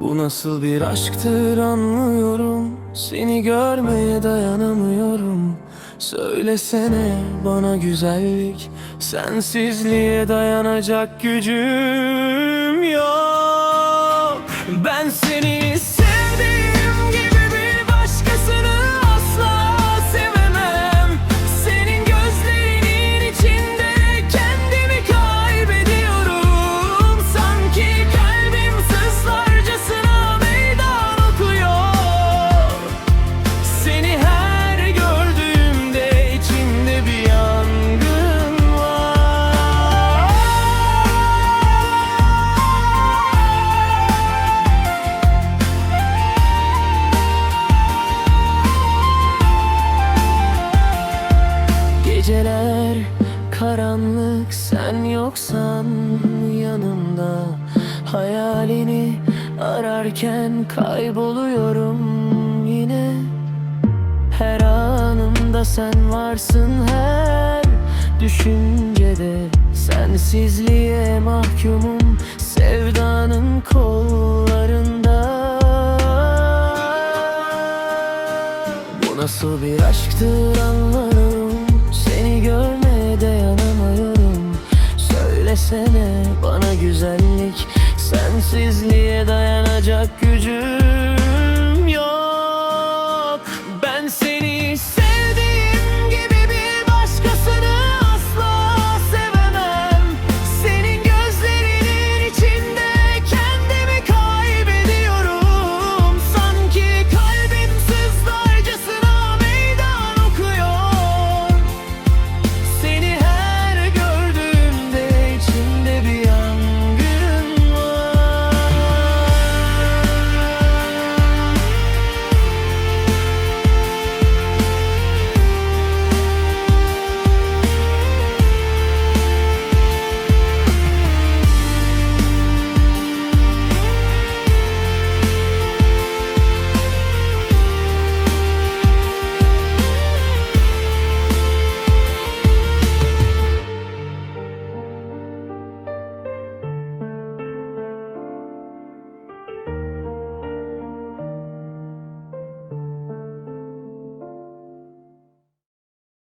Bu nasıl bir aşktır anlıyorum. Seni görmeye dayanamıyorum. Söylesene bana güzellik. Sensizliğe dayanacak gücüm yok. Ben seni sevdiğim karanlık sen yoksan yanımda. Hayalini ararken kayboluyorum yine. Her anımda sen varsın her düşüncede Sensizliğe mahkumum. Sevdanın kollarında. Bu nasıl bir aşktır anlarım. Seni dayanamıyorum Söylesene bana güzellik Sensizliğe dayanacak gücüm